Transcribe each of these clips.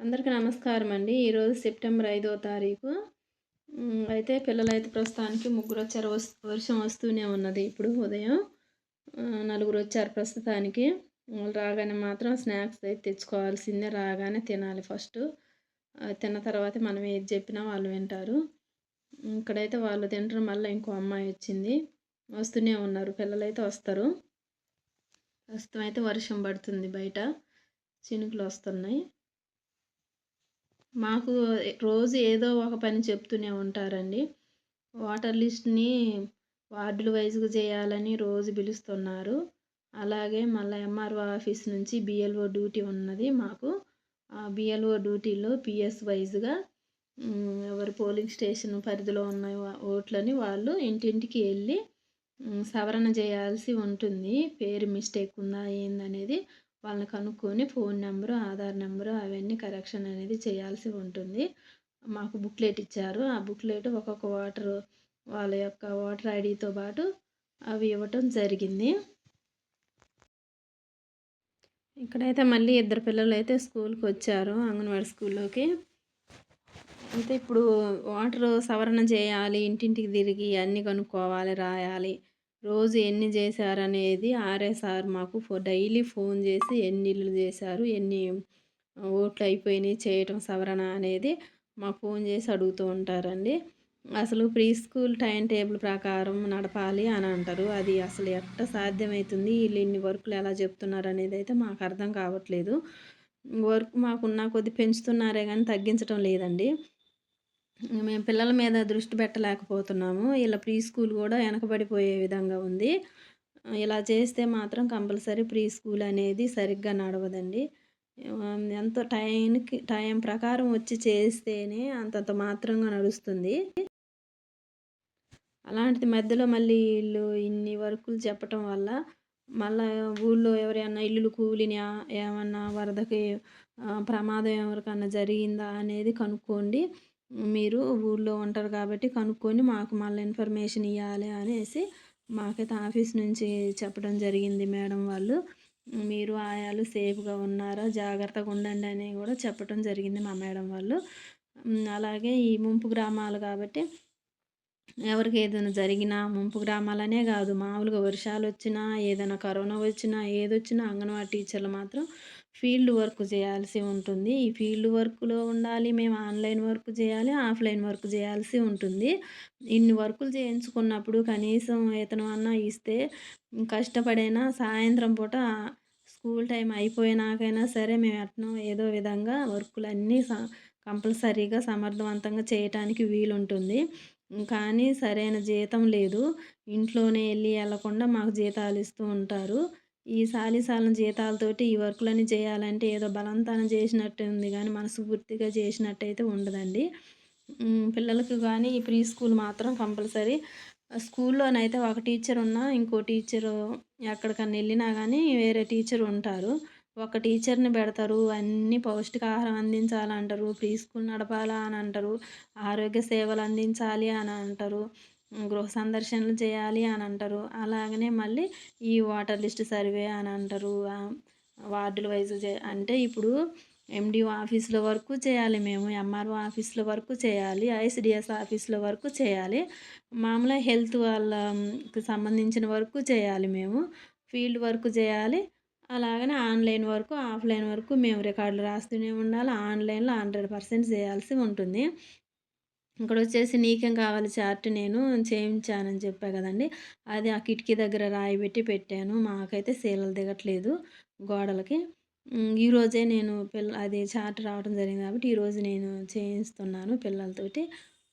అందరికీ నమస్కారం అండి. ఈరోజు సెప్టెంబర్ ఐదో తారీఖు. అయితే పిల్లలైతే ప్రస్తుతానికి ముగ్గురు వచ్చారు. వస్- వర్షం వస్తూనే ఉన్నది ఇప్పుడు ఉదయం. నలుగురు వచ్చారు ప్రస్తుతానికి. వాళ్ళు రాగానే మాత్రం స్నాక్స్ అయితే తెచ్చుకోవాల్సిందే. రాగానే తినాలి ఫస్ట్. తిన్న తర్వాత మనం ఏది చెప్పినా వాళ్ళు వింటారు. ఇక్కడైతే వాళ్ళు తింటారు మళ్ళీ ఇంకో అమ్మాయి వచ్చింది. వస్తూనే ఉన్నారు. పిల్లలు అయితే వస్తారు. ప్రస్తుతం అయితే వర్షం పడుతుంది బయట. చినుకులు వస్తున్నాయి. మాకు రోజు ఏదో ఒక పని చెప్తూనే ఉంటారండి. వాటర్ లిస్ట్ని వార్డుల వైజ్గా చేయాలని రోజు పిలుస్తున్నారు. అలాగే మళ్ళీ ఎంఆర్ఓ ఆఫీస్ నుంచి బిఎల్ఓ డ్యూటీ ఉన్నది మాకు. ఆ బిఎల్ఓ డ్యూటీలో పిఎస్ వైజ్గా ఎవరు పోలింగ్ స్టేషన్ పరిధిలో ఉన్న ఓట్లని వాళ్ళు ఇంటింటికి వెళ్ళి సవరణ చేయాల్సి ఉంటుంది. పేరు మిస్టేక్ ఉందా ఏందనేది వాళ్ళని కనుక్కొని ఫోన్ నెంబరు ఆధార్ నెంబరు అవన్నీ కరెక్షన్ అనేది చేయాల్సి ఉంటుంది. మాకు బుక్లెట్ ఇచ్చారు. ఆ బుక్లెట్ ఒక్కొక్క వాటర్ వాళ్ళ యొక్క ఓటర్ ఐడితో పాటు అవి ఇవ్వటం జరిగింది. ఇక్కడైతే మళ్ళీ ఇద్దరు పిల్లలు అయితే స్కూల్కి వచ్చారు అంగన్వాడీ స్కూల్లోకి. అయితే ఇప్పుడు వాటర్ సవరణ చేయాలి ఇంటింటికి తిరిగి అన్నీ కనుక్కోవాలి రాయాలి. రోజు ఎన్ని చేశారనేది ఆర్ఎస్ఆర్ మాకు ఫో డైలీ ఫోన్ చేసి ఎన్ని ఇల్లు చేశారు ఎన్ని ఓట్లు అయిపోయినాయి చేయటం సవరణ అనేది మాకు ఫోన్ చేసి అడుగుతూ ఉంటారండి. అసలు ప్రీ స్కూల్ టైం టేబుల్ ప్రకారం నడపాలి అని అంటారు. అది అసలు ఎట్ట సాధ్యమవుతుంది వీళ్ళు ఇన్ని వర్కులు ఎలా చెప్తున్నారు అనేది అయితే మాకు అర్థం కావట్లేదు. వర్క్ మాకున్న కొద్ది పెంచుతున్నారే కానీ తగ్గించడం లేదండి. మేము పిల్లల మీద దృష్టి పెట్టలేకపోతున్నాము. ఇలా ప్రీ స్కూల్ కూడా వెనకబడిపోయే విధంగా ఉంది. ఇలా చేస్తే మాత్రం కంపల్సరీ ప్రీ స్కూల్ అనేది సరిగ్గా నడవదండి. ఎంతో టైంకి టైం ప్రకారం వచ్చి చేస్తేనే అంతంత మాత్రంగా నడుస్తుంది. అలాంటిది మధ్యలో మళ్ళీ వీళ్ళు ఇన్ని వర్కులు చెప్పటం వల్ల మళ్ళా ఊళ్ళో ఎవరైనా ఇల్లులు కూలినా ఏమన్నా వరదకి ప్రమాదం ఎవరికన్నా జరిగిందా అనేది కనుక్కోండి. మీరు ఊళ్ళో ఉంటారు కాబట్టి కనుక్కొని మాకు మళ్ళీ ఇన్ఫర్మేషన్ ఇవ్వాలి అనేసి మాకైతే ఆఫీస్ నుంచి చెప్పడం జరిగింది మేడం వాళ్ళు. మీరు ఆయాలు సేఫ్గా ఉన్నారా జాగ్రత్తగా ఉండండి అని కూడా చెప్పడం జరిగింది మా మేడం వాళ్ళు. అలాగే ఈ ముంపు గ్రామాలు కాబట్టి ఎవరికి ఏదైనా జరిగినా ముంపు గ్రామాలనే కాదు మామూలుగా వర్షాలు వచ్చినా ఏదైనా కరోనా వచ్చినా ఏదొచ్చినా అంగన్వాడీ టీచర్లు మాత్రం ఫీల్డ్ వర్క్ చేయాల్సి ఉంటుంది. ఈ ఫీల్డ్ వర్క్లో ఉండాలి మేము ఆన్లైన్ వర్క్ చేయాలి ఆఫ్లైన్ వర్క్ చేయాల్సి ఉంటుంది. ఇన్ని వర్కులు చేయించుకున్నప్పుడు కనీసం వేతనం అన్నా ఇస్తే కష్టపడైనా సాయంత్రం పూట స్కూల్ టైం అయిపోయినాకైనా సరే మేము అట్నం ఏదో విధంగా వర్కులన్నీ స కంపల్సరీగా సమర్థవంతంగా చేయటానికి వీలుంటుంది. కానీ సరైన జీతం లేదు. ఇంట్లోనే వెళ్ళి వెళ్ళకుండా మాకు జీతాలు ఇస్తూ ఉంటారు. ఈ సాలిసాలను జీతాలతోటి ఈ వర్కులన్నీ చేయాలంటే ఏదో బలవంతాన చేసినట్టు ఉంది కానీ మనస్ఫూర్తిగా చేసినట్టయితే ఉండదండి. పిల్లలకు కానీ ఈ ప్రీ స్కూల్ మాత్రం కంపల్సరీ. స్కూల్లోనైతే ఒక టీచర్ ఉన్నా ఇంకో టీచరు ఎక్కడికన్నా వెళ్ళినా కానీ వేరే టీచర్ ఉంటారు. ఒక టీచర్ని పెడతారు అన్ని పౌష్టికాహారం అందించాలంటారు ప్రీ స్కూల్ నడపాలా అని అంటారు ఆరోగ్య సేవలు అందించాలి అని అంటారు. గృహ సందర్శనలు చేయాలి అని అంటారు. అలాగనే మళ్ళీ ఈ వాటర్ లిస్ట్ సర్వే అని అంటారు. వార్డుల వైజ్ అంటే ఇప్పుడు ఎండిఓ ఆఫీస్లో వరకు చేయాలి మేము ఎంఆర్ఓ ఆఫీసుల వరకు చేయాలి ఐసిడిఎస్ ఆఫీస్లో వరకు చేయాలి మామూలుగా హెల్త్ వాళ్ళకి సంబంధించిన వరకు చేయాలి మేము ఫీల్డ్ వర్క్ చేయాలి అలాగనే ఆన్లైన్ వరకు ఆఫ్లైన్ వరకు మేము రికార్డులు రాస్తూనే ఉండాలి ఆన్లైన్లో హండ్రెడ్ పర్సెంట్ చేయాల్సి ఉంటుంది. ఇక్కడ వచ్చేసి నీకేం కావాలి చార్ట్ నేను చేయించానని చెప్పా కదండి. అది ఆ కిటికీ దగ్గర రాయి పెట్టి పెట్టాను. మాకైతే సీలలు దిగట్లేదు గోడలకి. ఈరోజే నేను పిల్ల అది చార్ట్ రావడం జరిగింది కాబట్టి ఈరోజు నేను చేయిస్తున్నాను పిల్లలతోటి.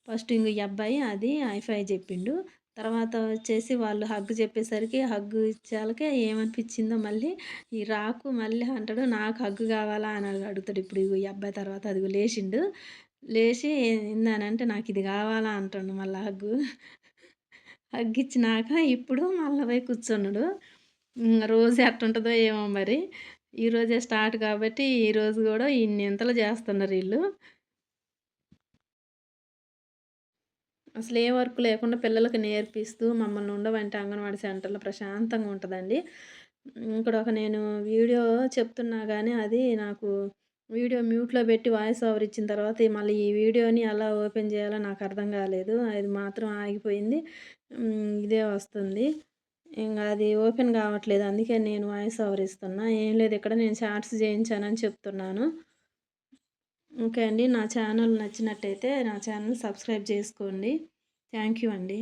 ఫస్ట్ ఇంక ఈ అబ్బాయి అది ఐఫై చెప్పిండు. తర్వాత వచ్చేసి వాళ్ళు హగ్ చెప్పేసరికి హగ్ ఇచ్చాలకే ఏమనిపించిందో మళ్ళీ ఈ రాకు మళ్ళీ అంటాడు నాకు హగ్గు కావాలా? అని అడుగుతాడు. ఇప్పుడు ఈ అబ్బాయి తర్వాత అది లేచిండు. లేచి ఏందనంటే నాకు ఇది కావాలా? అంటుండు మళ్ళీ హగ్గు. హగ్ ఇచ్చినాక ఇప్పుడు మళ్ళీ పోయి కూర్చున్నాడు రోజు ఎట్టుంటుందో ఏమో మరి. ఈరోజే స్టార్ట్ కాబట్టి ఈరోజు కూడా ఇన్ని ఇంతలు చేస్తున్నారు వీళ్ళు అసలు ఏ వర్క్ లేకుండా పిల్లలకు నేర్పిస్తూ మమ్మల్ని ఉండవంటే అంగన్వాడీ సెంటర్లో ప్రశాంతంగా ఉంటుందండి. ఇక్కడ ఒక నేను వీడియో చెప్తున్నా కానీ అది నాకు వీడియో మ్యూట్లో పెట్టి వాయిస్ ఓవర్ ఇచ్చిన తర్వాత మళ్ళీ ఈ వీడియోని ఎలా ఓపెన్ చేయాలో నాకు అర్థం కాలేదు. అది మాత్రం ఆగిపోయింది. ఇదే వస్తుంది. ఇంకా అది ఓపెన్ కావట్లేదు. అందుకే నేను వాయిస్ ఓవర్ ఇస్తున్నా. ఏం లేదు ఇక్కడ నేను షార్ట్స్ చేయించానని చెప్తున్నాను. ఓకే అండి. నా ఛానల్ నచ్చినట్టయితే నా ఛానల్ సబ్స్క్రైబ్ చేసుకోండి. థ్యాంక్ యూ అండి.